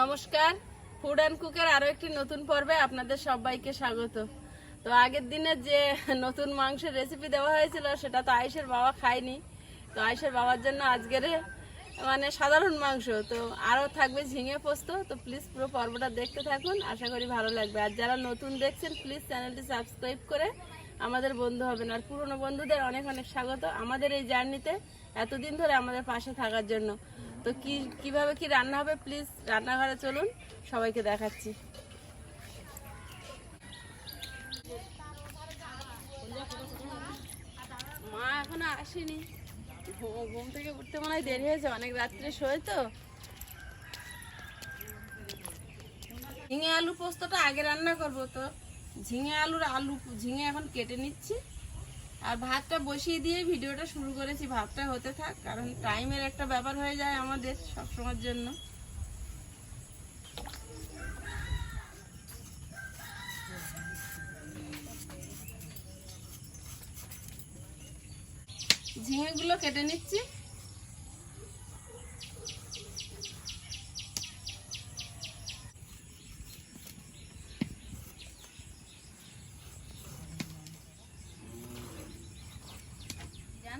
নমস্কার। Food and কুকের আরও একটি নতুন পর্বে আপনাদের সবাইকে স্বাগত। তো আগের দিনে যে নতুন মাংসের রেসিপি দেওয়া হয়েছিল, সেটা তো আয়েশের বাবা খায়নি। তো আয়েশের বাবার জন্য আজকের মানে সাধারণ মাংস। তো আরও থাকবে ঝিঙে পোস্ত। তো প্লিজ পুরো পর্বটা দেখতে থাকুন। আশা করি ভালো লাগবে। আর যারা নতুন দেখছেন প্লিজ চ্যানেলটি সাবস্ক্রাইব করে আমাদের বন্ধু হবেন। আর পুরনো বন্ধুদের অনেক অনেক স্বাগত আমাদের এই জার্নিতে এতদিন ধরে আমাদের পাশে থাকার জন্য। তো কি, কীভাবে কি রান্না হবে? প্লিজ রান্নাঘরে চলুন, সবাইকে দেখাচ্ছি। মা এখনও আসেনি। ঘুম- থেকে উঠতে মনে হয় দেরি হয়েছে, অনেক রাত্রে শোয় তো। ঝিঙে আলু পোস্তটা আগে রান্না করব তো। ঝিঙে আলুর আলু, ঝিঙে এখন কেটে নিচ্ছি। আর ভাতটা বসিয়ে দিয়ে ভিডিওটা শুরু করেছি, ভাতটা হতে থাক, কারণ টাইমের একটা ব্যাপার হয়ে যায় আমাদের সবসময়ের জন্য। ঝিঙেগুলো কেটে নিচ্ছি।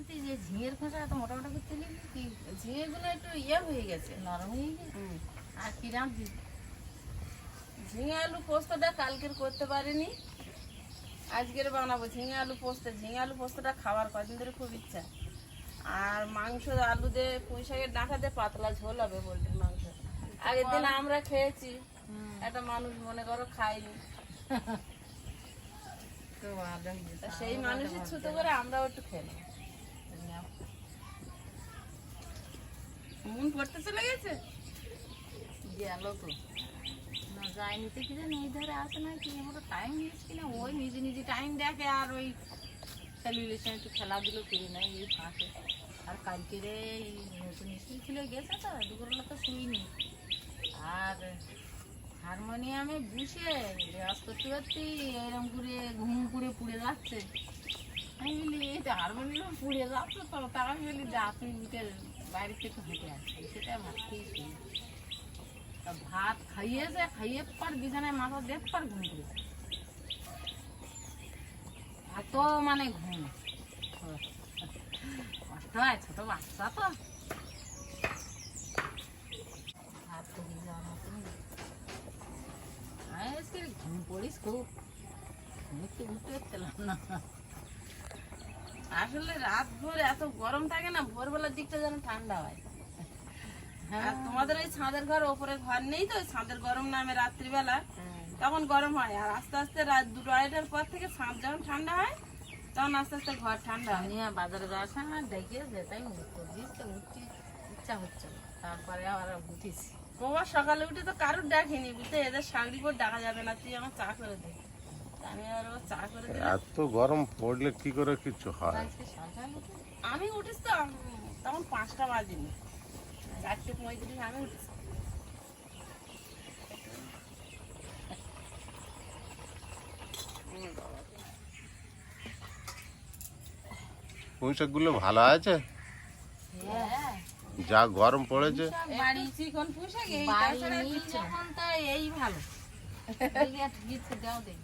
জানতে যে ঝিঙের খোসা এত মোটা মোটা করতে নিবি কি? ঝিঙেগুলো একটু ইয়ে হয়ে গেছে নরম হয়ে গেছে। আর কি রাঁধবি ঝিঙে আলু পোস্তটা কালকের করতে পারিনি। আজকের বানাবো ঝিঙে আলু পোস্ত। ঝিঙে আলু পোস্তটা খাওয়ার কদিন ধরে খুব ইচ্ছা। আর মাংস আলু দিয়ে পুঁই শাকের ডাঁটা দিয়ে পাতলা ঝোল হবে পোলট্রির মাংস। আগের দিন আমরা খেয়েছি। একটা মানুষ মনে করো তো তা সেই মানুষের ছুতো করে আমরাও একটু খেয়ে নেব মন পড়তে চলে গেছে? গেল তো। না যায়নি তো কি জানি এই ধারে আসে না কি আমরা টাইম দিচ্ছি কিনা? ওই নিজে নিজে টাইম দেখে আর ওই ছেলেগুলোর সঙ্গে একটু খেলা দিল করি না, এই ফাঁকে। আর কালকে রে এই নতুন স্কুল খুলে গেছে তো, দুপুরবেলা তো শুইনি। আর হারমোনিয়ামে বসে রেওয়াজ করতে করতে এরকম করে ঘুম করে পুড়ে যাচ্ছে। আমি বলি, এই তো হারমোনিয়াম পুড়ে যাচ্ছে তো, তা আমি বলি, যা, তুই উঠে বাইরে থেকে হেঁটে আসছি সেটা ভাত খেয়ে শুই তা ভাত খাইয়েছে খাইয়ে পর বিছানায় মাথা দেখ পর ঘুম করে এত মানে ঘুম কষ্ট হয় ছোট বাচ্চা তো ভাত তো দিয়ে যাওয়ার মতনই আমি আজকে ঘুম পড়িস খুব ঘুমতে ঘুরতে পারছিলাম না আসলে রাত ভোর এত গরম থাকে না ভোরবেলার দিকটা যেন ঠান্ডা হয়। হ্যাঁ। আর তোমাদের ওই ছাদের ঘর ওপরে ঘর নেই তো ছাদের গরম নামে রাত্রিবেলা। হ্যাঁ। তখন গরম হয় আর আস্তে আস্তে রাত দুটো আড়াইটার পর থেকে ছাদ যখন ঠান্ডা হয় তখন আস্তে আস্তে ঘর ঠান্ডা হয়। আর বাজারে যাওয়ার সময় ডেকে তো উঠতে ইচ্ছা হচ্ছে তারপরে আবার উঠিস বাবা সকালে উঠে তো কারোর ডাকিনি বুঝতে এদের শাগরি পর ডাকা যাবে না তুই আমার চা করে দে। এত গরম পড়লে কি করে কিছু হয় আমি উঠিস তো তখন পাঁচটা বাজিনি চারটে পঁয়ত্রিশ আমি উঠিস পুঁইশাকগুলো ভালো আছে হ্যাঁ যা গরম পড়েছে বাড়ি এই ভালো দাও দেখি।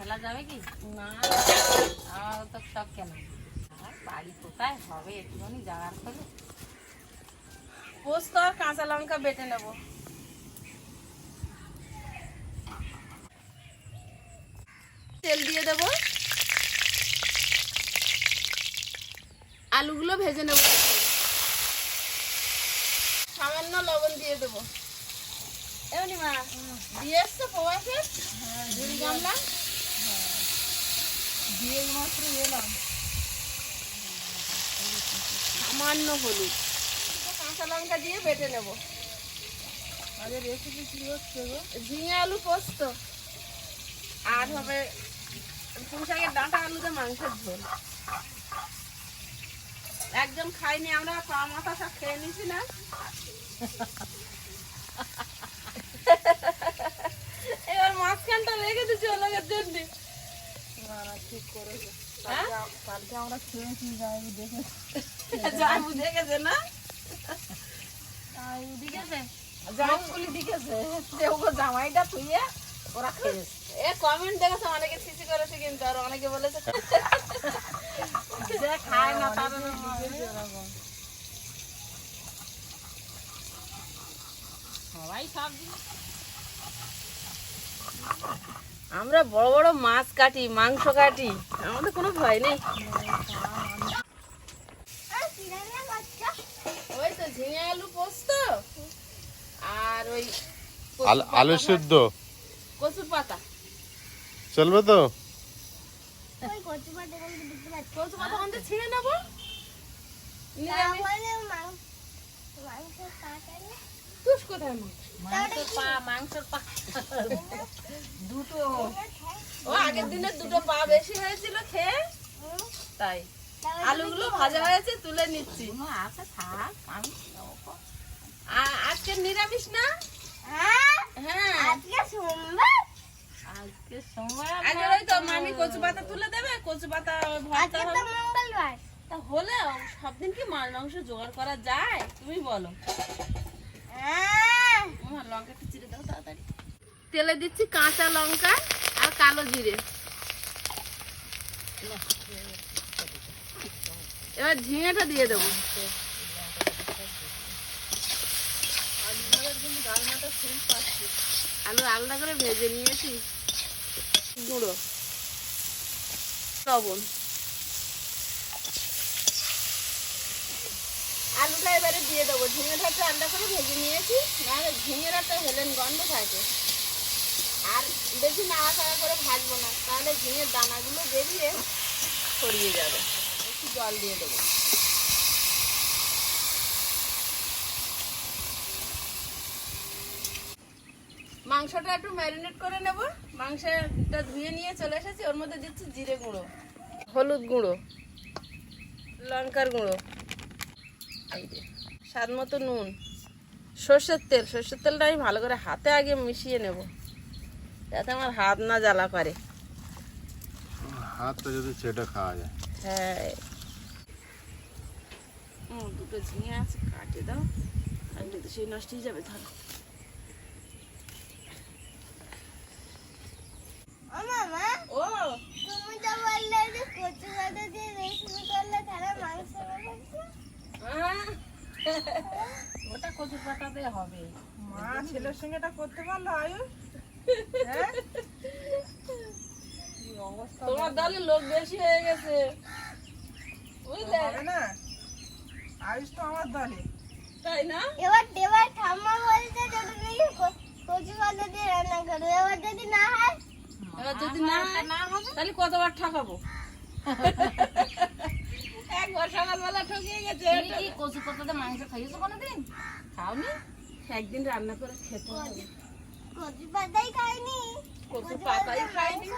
ফেলা যাবে কি? না আমার তো সব কেনা? আর বাড়ি কোথায় হবে একটুখানি জাগার করে পোস্ত আর কাঁচা লঙ্কা বেটে নেব। তেল দিয়ে দেব। আলুগুলো ভেজে নেব। সামান্য লবণ দিয়ে দেবো। এমনি মা দিয়ে এসছো প্রবাসে ঝুড়ি গামলা? দিয়ে মাত্র এলাম সামান্য হলুদ। কাঁচা লঙ্কা দিয়ে বেটে নেব। আগে রেসিপি কি হচ্ছে গো? ঝিঙে আলু পোস্ত। আর হবে পুঁই শাকের ডাঁটা আলুতে মাংসের ঝোল। একজন খাইনি আমরা পা মাথা সব খেয়ে নিছি না? এবার মাঝখানটা রেখে দিচ্ছি ওলোকের জন্য? কালকে আমরা খেয়েছি যাই দেখে যা বুঝে গেছে না? তাই দিকেছে জামাইগুলি ওগো জামাইটা থুইয়ে ওরা খেয়েছে এ কমেন্ট দেখেছে অনেকে সিসি করেছে কিন্তু আর অনেকে বলেছে যে খায় না তার সবাই সব জিনিস আমরা বড় বড় মাছ কাটি মাংস কাটি। আমাদের কোনো ভয় নেই। ওই তো ঝিঙে আলু পোস্ত আর ওই আলু আলু সিদ্ধ। কচুর পাতা। চলবে তো? কচু পাতা আমাদের ছিঁড়ে নেব। তুষ কোথায় পা মাংসের পা। দুটো। ও আগের দিনে দুটো পা বেশি হয়েছিল খেয়ে। তাই। আলুগুলো ভাজা হয়েছে তুলে নিচ্ছি। আছে থাক আমি আজকে নিরামিষ না? হ্যাঁ? আজকে সোমবার? আগে ওই তো মামি কচু পাতা তুলে দেবে কচু পাতা ভর্তা হবে। তা হলেও সব দিন কি মাছ মাংস জোগাড় করা যায়? তুমি বলো। তাড়াতাড়ি তেলে দিচ্ছি কাঁচা লঙ্কা আর কালো জিরে। এবার ঝিঙেটা দিয়ে দেবো। আলু আলাদা করে ভেজে নিয়েছি। গুঁড়ো। লবণ আলুটা ঝিঙেটা একটু আলাদা করে ভেজে নিয়েছি, নাহলে ঝিঙের একটা হেলেন গন্ধ থাকে। আর বেশি নাড়াচাড়া করে ভাজবো না, তাহলে ঝিঙের দানাগুলো বেরিয়ে ছড়িয়ে যাবে। একটু জল দিয়ে দেবো। মাংসটা একটু ম্যারিনেট করে নেব। মাংসটা ধুয়ে নিয়ে চলে এসেছি, ওর মধ্যে দিচ্ছি জিরে গুঁড়ো, হলুদ গুঁড়ো, লঙ্কার গুঁড়ো। এই যে। স্বাদ মতো নুন। সর্ষের তেল সর্ষের তেলটা আমি ভালো করে হাতে আগে মিশিয়ে নেব। যাতে আমার হাত না জ্বালা করে। হাতটা যদি চেটে খাওয়া যায়। হ্যাঁ। দুটো ঝিঙে আছে কাটে দাও। কাটলে তো সেই নষ্ট হয়ে যাবে ধরো। ও ওটা কচু পাতাতে হবে। মা ছেলের সঙ্গে এটা করতে পারল আয়ু হ্যাঁ? তোমার দলে লোক বেশি হয়ে গেছে। বুঝলে? না। আয়ুষ তো আমার দলে। তাই না? এবার এবার ঠাম্মা বলছে যদি ক- কচু পাতা দিয়ে রান্না করো এবার যদি না হয়? এবার যদি না হয়, তাহলে কতবার ঠকাবো? সকালবেলা ঠকিয়ে গেছে। তুমি কি কচু পাতাতে মাংস খাইয়েছো কোনোদিন? খাওনি? একদিন রান্না করে খেতে হবে। কচু পাতাই খাইনি। কচু পাতাই খাইনি।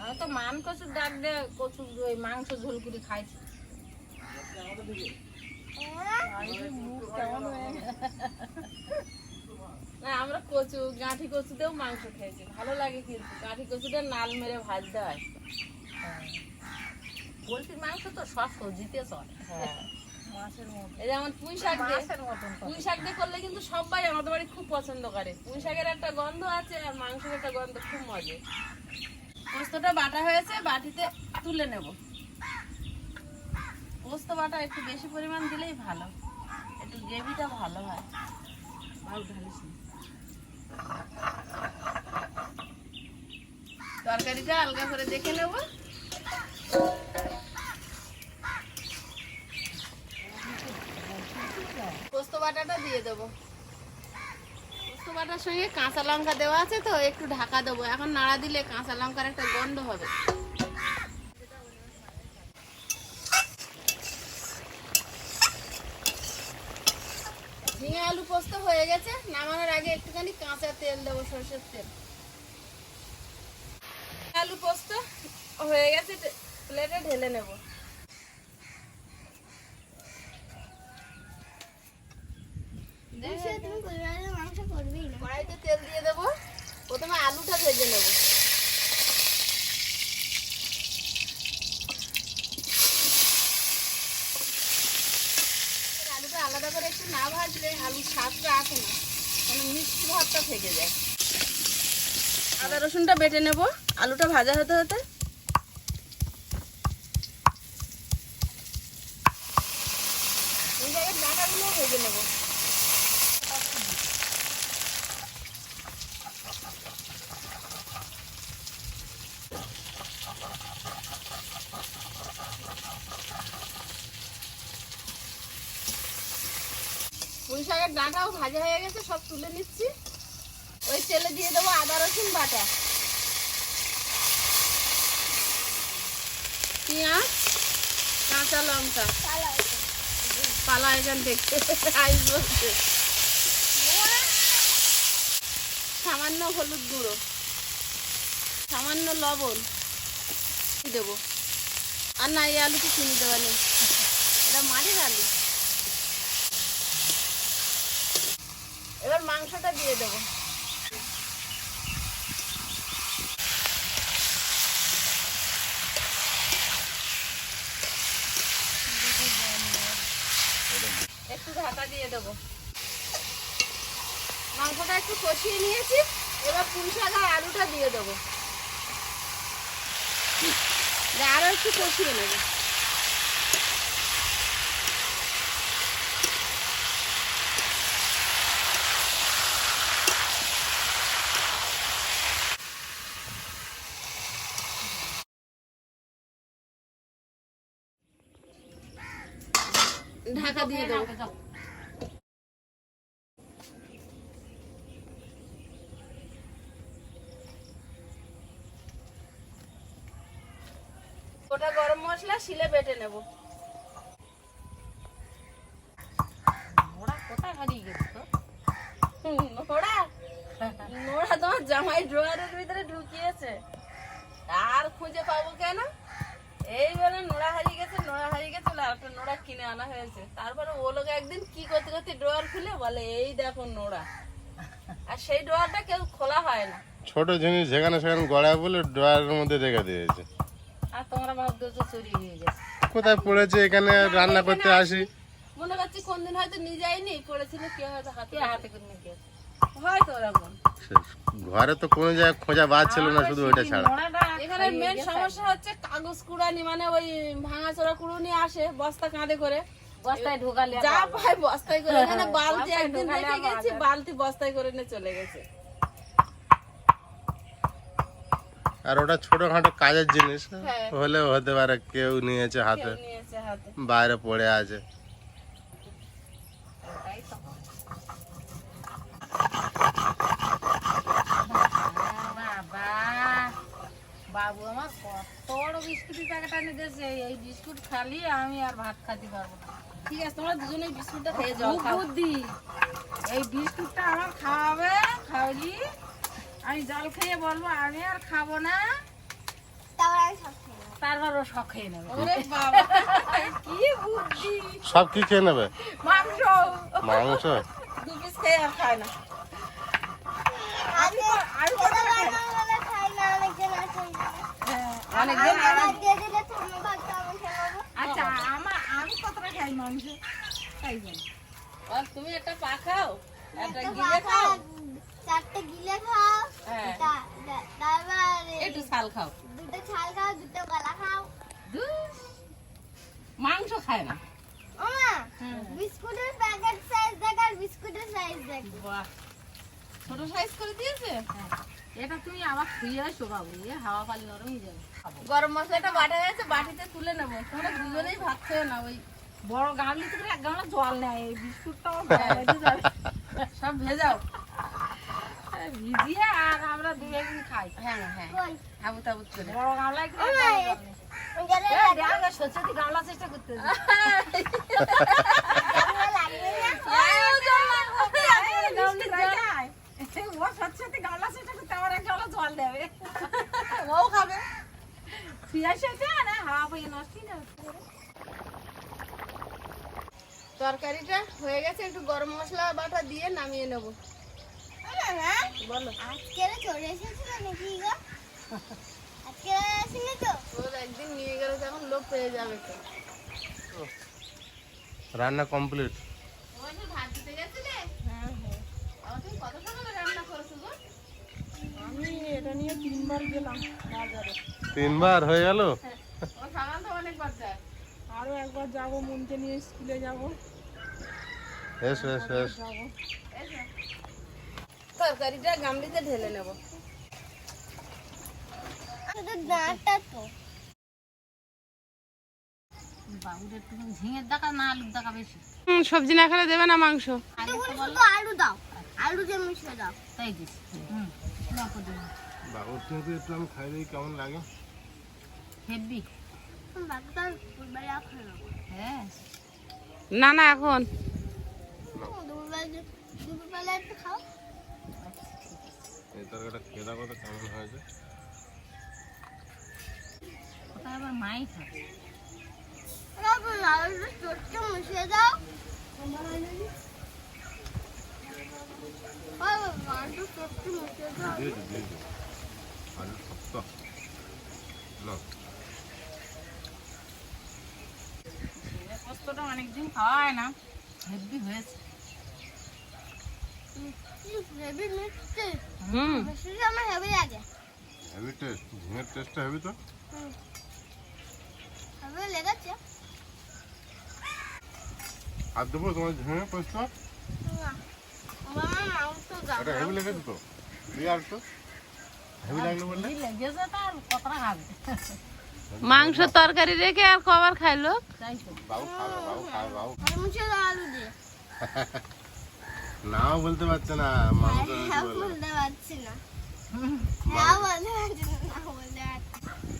আমি তো মান কচুর ডাক দিয়ে কচু ওই মাংস ঝোল করে খাইছি। না আমরা কচু গাঁঠি কচুতেও মাংস খেয়েছি। ভালো লাগে কিন্তু। গাঁঠি কচুটা নাল মেরে ভাজতে হয়। পোলট্রির মাংস তো সব সবজিতে চলে। মাছের এই যেমন পুঁই শাক। পুঁই শাক দিয়ে করলে কিন্তু সবাই আমাদের বাড়ি খুব পছন্দ করে। পুঁই শাকের একটা গন্ধ আছে আর মাংসের একটা গন্ধ খুব মজে। পোস্তটা বাটা হয়েছে বাটিতে তুলে নেব। পোস্ত বাটা একটু বেশি পরিমাণ দিলেই ভালো। একটু গ্রেভিটা ভালো হয়। ঢালিস তরকারিটা আলগা করে দেখে নেব পোস্ত বাটাটা দিয়ে দেবো। সঙ্গে কাঁচা লঙ্কা দেওয়া আছে তো, একটু ঢাকা দেবো। এখন নাড়া দিলে কাঁচা লঙ্কার একটা গন্ধ হবে। ঝিঙে আলু পোস্ত হয়ে গেছে, নামানোর আগে একটুখানি কাঁচা তেল দেবো, সর্ষের তেল। আলু পোস্ত হয়ে গেছে প্লেটে ঢেলে নেব বুঝছ, তুমি পরিবারের মাংস করবেই না কড়াইতে তেল দিয়ে দেবো প্রথমে আলুটা ভেজে নেব আলুটা আলাদা করে একটু না ভাজলে আলুর স্বাদটা আসে না। মানে মিষ্টি ভাবটা থেকে যায়। আদা রসুনটা বেটে নেব। আলুটা ভাজা হতে হতে এই জায়গায় ডাঁটাগুলো ভেজে নেব পুঁই শাকের ডাঁটাও ভাজা হয়ে গেছে সব তুলে নিচ্ছি। ওই তেলে দিয়ে দেবো আদা রসুন বাটা। পেঁয়াজ কাঁচা লঙ্কা। পালা এখান থেকে। আইস সামান্য হলুদ গুঁড়ো। সামান্য লবণ। দেবো। আর না এই আলুকে চিনি দেওয়া নেই। এটা মাটির আলু। এবার মাংসটা দিয়ে দেবো। একটু ঢাকা দিয়ে দেবো। মাংসটা একটু কষিয়ে নিয়েছি, এবার পুঁই আর আলুটা দিয়ে দেবো। দিয়ে আরও একটু কষিয়ে নেব। ঢাকা দিয়ে দেবো। ওটা গরম মশলা শিলে বেটে নেব। কোথায় হারিয়ে গেছে তো নোড়া? নোড়া তোমার জামাই ড্রয়ারের ভিতরে ঢুকিয়েছে। আর খুঁজে পাবো কেন? এই বলে নোড়া হারিয়ে গেছে নোড়া হারিয়ে গেছে একটা নোড়া কিনে আনা হয়েছে। তারপরে ও লোক একদিন কি করতে করতে ড্রয়ার খুলে বলে এই দেখো নোড়া। আর সেই ড্রয়ারটা কেউ খোলা হয় না। ছোট জিনিস যেখানে সেখানে গড়ায় বলে ড্রয়ারের মধ্যে রেখে দিয়েছে। আর তোমরা ভাবছ চুরি হয়ে গেছে। কোথায় পড়েছে এখানে রান্না করতে আসি। মনে করছি কোনদিন হয়তো নিয়ে যায়নি পড়েছিল কে হয়তো হাতে হাতে করে নিয়ে গেছে? হয়তো ওরকম। ঘরে তো কোনো জায়গায় খোঁজা বাদ ছিল না শুধু ওইটা ছাড়া। এখানে মেন সমস্যা হচ্ছে কাগজ কুড়ানি মানে ওই ভাঙাচোরা কুড়ুনি আসে বস্তা কাঁধে করে। বস্তায় ঢোকালে আর যা পাই বস্তায় করে। এখানে বালতি একদিন রেখে গেছি বালতি বস্তায় করে নিয়ে চলে গেছে। আর ওটা ছোটখাটো কাজের জিনিস হ্যাঁ। হলেও হতে পারে কেউ নিয়েছে হাতে। বাইরে পড়ে আছে ওটাই তো। বাবা বাবু আমার কত বড় বিস্কুটের প্যাকেট এনে দিয়েছে। এই বিস্কুট খালি আমি আর ভাত খাতে পারব না। ঠিক আছে তোমরা দুজনেই বিস্কুটটা খেয়ে যাও বুদ্ধি। এই বিস্কুটটা আমার খাওয়াবে খাওয়ালি। আমি জল খেয়ে বলব আমি আর খাব না। তারপর আমি সব খেয়ে নেব। তারপর ও শখ খেয়ে নেবে। কি বুদ্ধি। সব কি খেয়ে নেবে? মাংস। মাংস? দু পিস খেয়ে আর খায় না। আচ্ছা আমার আমি কতটা খাই মাংস? তাই জন্য তুমি একটা পা খাও একটা গিলে খাও চারটে গিলে খাও হ্যাঁ। তারপর একটু ছাল খাও। দুটো ছাল খাও দুটো গলা খাও। মাংস খায় না। বিস্কুটের প্যাকেট সাইজ দেখ আর বিস্কুটের সাইজ দেখ। বাহ। ছোট সাইজ করে দিয়েছে? এটা তুমি আবার খুঁয়ে আসো বাবু এ হাওয়া পালি নরম হয়ে যাবে। গরম মশলাটা বাটা হয়েছে বাটিতে তুলে নেব। তোমরা দুজনেই ভাত খেয়ে না ওই বড় গামলিতে করে এক গামলা জল নেয় এই বিস্কুটটাও সব ভেজাও। ভিজিয়ে আর আমরা দু একদিন খাই। হ্যাঁ হ্যাঁ আবু তাবু করে। বড় গামলা এই সত্যি গামলা চেষ্টা করতে গামলি গামলা চেষ্টা করতে আমার এক গামলা জল দেবে। ও খাবে। সেটা না পেয়ে নষ্ট তরকারিটা হয়ে গেছে একটু গরম মশলা বাটা দিয়ে নামিয়ে নেব। হ্যাঁ? বলো। আজকে চলে এসেছিল নাকি গো? আজকে আসেনি তো? ওর একদিন নিয়ে গেলে তখন লোক পেয়ে যাবে তো। রান্না কমপ্লিট ওই যে ভাত দিতে গেছিলে হ্যাঁ হ্যাঁ আবার তুমি কত সকালে রান্না করেছ গো আমি এটা নিয়ে তিনবার গেলাম বাজারে। তিনবার হয়ে গেল? ও সামান তো অনেকবার যায়। আরও একবার যাব মনকে নিয়ে স্কুলে যাব। এস এস এস তরকারিটা গামলিতে ঢেলে নেব। দাঁতটা তো। বাবুর একটু ঝিঙের দেখা না আলুর দেখা বেশি। সবজি না খেলে দেবে না মাংস। আলু বল। আলু দাও। আলু দিয়ে মিশিয়ে দাও। তাই দিছি হুম। লঙ্কা দিন বাবুর থেকে একটু আমি খাই দিই কেমন লাগে। হেভি খাব। হ্যাঁ। না না এখন। এই তরকারিটা খেয়ে দেখো তো কেমন হয়েছে। ওটা আবার মাই মিশিয়ে দাও। দিয়েছি দিয়েছি আলু শক্ত পোস্তটা অনেকদিন খাওয়া হয় না হেভি হয়েছে হুম আমার হেভি লাগে হেভি টেস্ট ঝিঙের টেস্টটা হেভি তো হেভি লেগেছে আর দেবো তোমার ঝিঙে পোস্ত আমার মাংস হেভি লেগেছে তো মাংস তরকারি রেখে আর কবার খাইলো? নাও বলতে পারছে না বলতে পারছি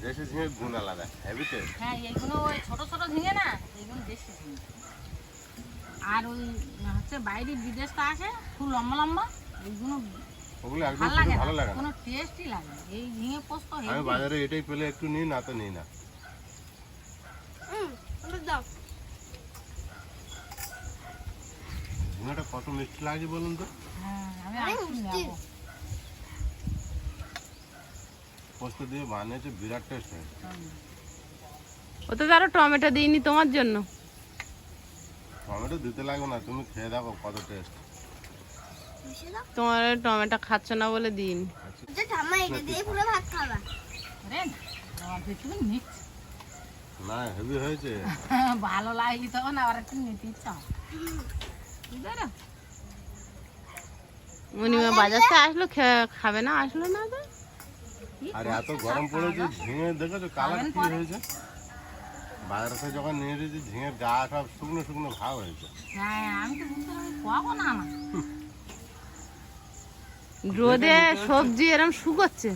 দেশি ঝিঙের গুণ আলাদা হেভি টেস্ট। হ্যাঁ এইগুলো ওই ছোট ছোট ঝিঙে না এইগুলো দেশি ঝিঙে। আর ওই হচ্ছে বাইরে বিদেশটা আসে খুব লম্বা লম্বা এইগুলো ওগুলো একদম ভালো লাগে না ভালো লাগে কোনো টেস্টই লাগে না। এই ঝিঙে পোস্ত আমি বাজারে এটাই পেলে একটু নিই না তো নিই না। হুম দাও। ঝিঙেটা কত মিষ্টি লাগে বলুন তো? হ্যাঁ আমি পোস্ত দিয়ে বানিয়েছে বিরাট টেস্ট হয়েছে ওতে তো আরও টমেটো দিইনি তোমার জন্য। টমেটো দিতে লাগবে না তুমি খেয়ে দেখো কত টেস্ট তোমার টমেটো খাচ্ছ না বলে দিইনি যে ঠাম্মা এটা দিয়ে পুরো ভাত খাবা। রে আমার একটু নিচ্ছে না হেভি হয়েছে। ভালো লাগলি তখন আবার একটু নিতে ইচ্ছা। মনিমা বাজার থেকে আসলো খাবে না আসলো না তো? আর এত গরম পড়েছে ঝিঙে দেখেছ? কালার কি হয়েছে? বাজার থেকে যখন নিয়ে এসেছি ঝিঙের গা সব শুকনো শুকনো ভাব হয়েছে। হ্যাঁ আমি তো বুঝতে পারি রোদে সবজি এরম শুকোচ্ছে।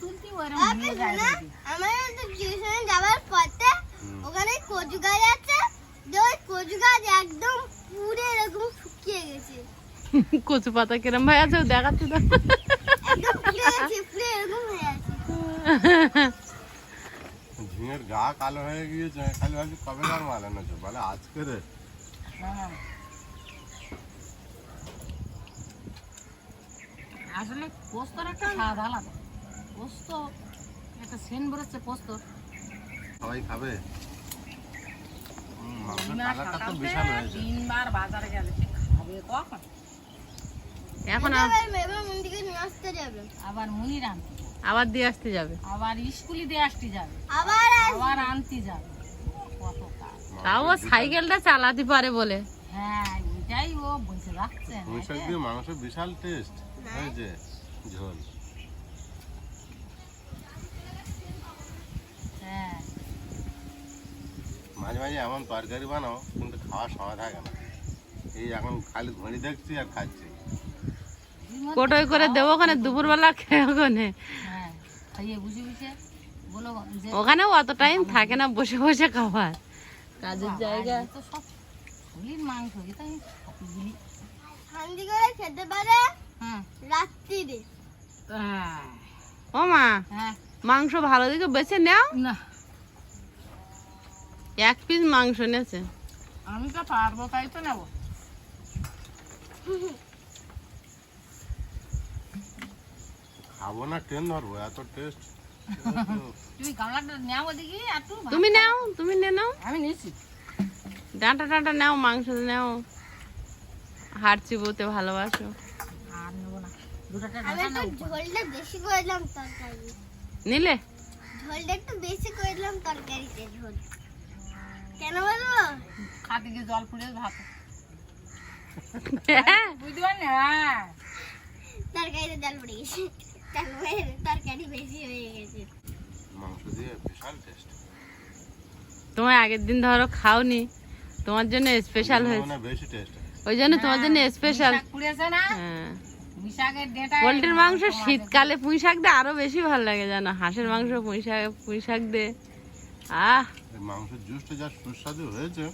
তুলতে টিউশনে যাওয়ার পথে ওখানে কচু গাছ আছে ওই কচু গাছ একদম পুরো এরকম শুকিয়ে গেছে। কচু পাতা কিরম ভাই আছে ও দেখাচ্ছে তো। হয়ে ঝিঙের গা কালো হয়ে গিয়েছে খালি ভাবছি কবে আর মাল এনেছো বলে আজকে রে। আসলে পোস্তর একটা স্বাদ আলাদা। পোস্ত একটা সেন বেরোচ্ছে পোস্ত। সবাই খাবে? হুম, মাংসের না কালারটা তো সকাল বিশাল থেকে হয়েছে। তিনবার বাজারে গেলে। খাবে কখন? এখন এবার আ- এবার মন্দিরে নিয়ে আসতে যাবে। আবার মুনির আনতে আবার দিয়ে আসতে যাবে। আবার স্কুলে দিয়ে আসতে যাবে। আবার আবার আনতে যাবে। কত কাজ। তাও সাইকেলটা চালাতে পারে বলে। হ্যাঁ এটাই ও বসে রাখছে। দিয়ে মাংস বিশাল টেস্ট ঝোল। হ্যাঁ। মাঝে মাঝে এমন তরকারি বানাও কিন্তু খাওয়ার সময় থাকে না। এই এখন খালি ঘড়ি দেখছি আর খাচ্ছি। কোটোই করে দেবো ওখানে? দুপুরবেলা খেয়ে ওখানে? হ্যাঁ ওখানে অত টাইম থাকে না বসে বসে খাবার। কাজের জায়গা। তো সব মাংস খেতে পারে? হ্যাঁ রাত্রিরে। হ্যাঁ। ও মা হ্যাঁ। মাংস ভালো দিকে বেছে নাও। না। এক পিস মাংস নেছে আমি তো পারব তাই তো নেব। খাব না ট্রেন ধরবো? এত টেস্ট তুমি গামলাটা নেব দেখি একটু তুমি নাও তুমি নে নাও। আমি নিচ্ছি ডাঁটা ডাঁটা নাও মাংস নাও। হাড় চিবোতে ভালোবাসো। দুটাটা আমি ডাটা ঝোলটা বেশি করে তরকারি। নিলে? ঝোলটা একটু বেশি করে তরকারিতে ঝোল। কেন বলব? খাতে গিয়ে জল পুড়ে ভাত। হ্যাঁ। বুঝতে পারি না তরকারিতে জল পড়ে গেছে। তরকারি বেশি হয়ে গেছে। মাংস দিয়ে বিশাল টেস্ট তোমার আগের দিন ধরো খাওনি তোমার জন্য স্পেশাল হয়েছে। বেশি টেস্ট ওই জন্য তোমার জন্য স্পেশাল হ্যাঁ। পোলট্রির মাংস শীতকালে পুঁই শাক দিয়ে আরও বেশি ভালো লাগে জানো? হাঁসের মাংস পুঁই শাক পুঁই শাক দিয়ে। আহ! মাংসের জুসটা যা সুস্বাদু হয়েছে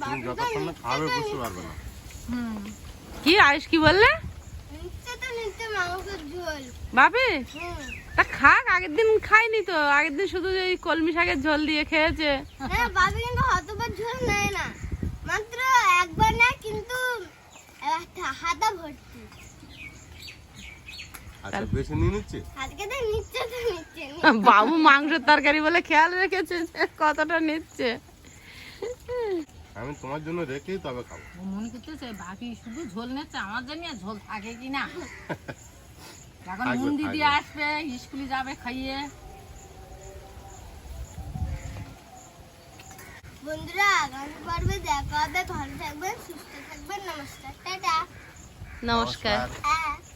তুমি যতক্ষণ না খাবে বুঝতে পারবে না। হুম। কি আয়ুষ কি বললে? বাপি? তা খাক আগের দিন খাইনি তো। আগের দিন শুধু ওই কলমি শাকের ঝোল দিয়ে খেয়েছে। হ্যাঁ বাবি কিন্তু হতবার ঝোল নেয় না। মাত্র একবার নেয় কিন্তু হাতা ভর্তি। আচ্ছা বেছে নিয়ে নিচ্ছে? হাতকে তো নিচ্ছে তো নিচ্ছে বাবু মাংসের তরকারি বলে খেয়াল রেখেছে কতটা নিচ্ছে। আমি তোমার জন্য রেখেই তবে খাব। মনে করতেছে বাকি শুধু ঝোল নিচ্ছে আমার জন্য ঝোল থাকে কি না? এখন মুন দিদি আসবে স্কুলে যাবে খাইয়ে। বন্ধুরা আগামী পর্বে দেখা হবে ভালো থাকবেন সুস্থ থাকবেন নমস্কার টাটা। নমস্কার। নমস্কার।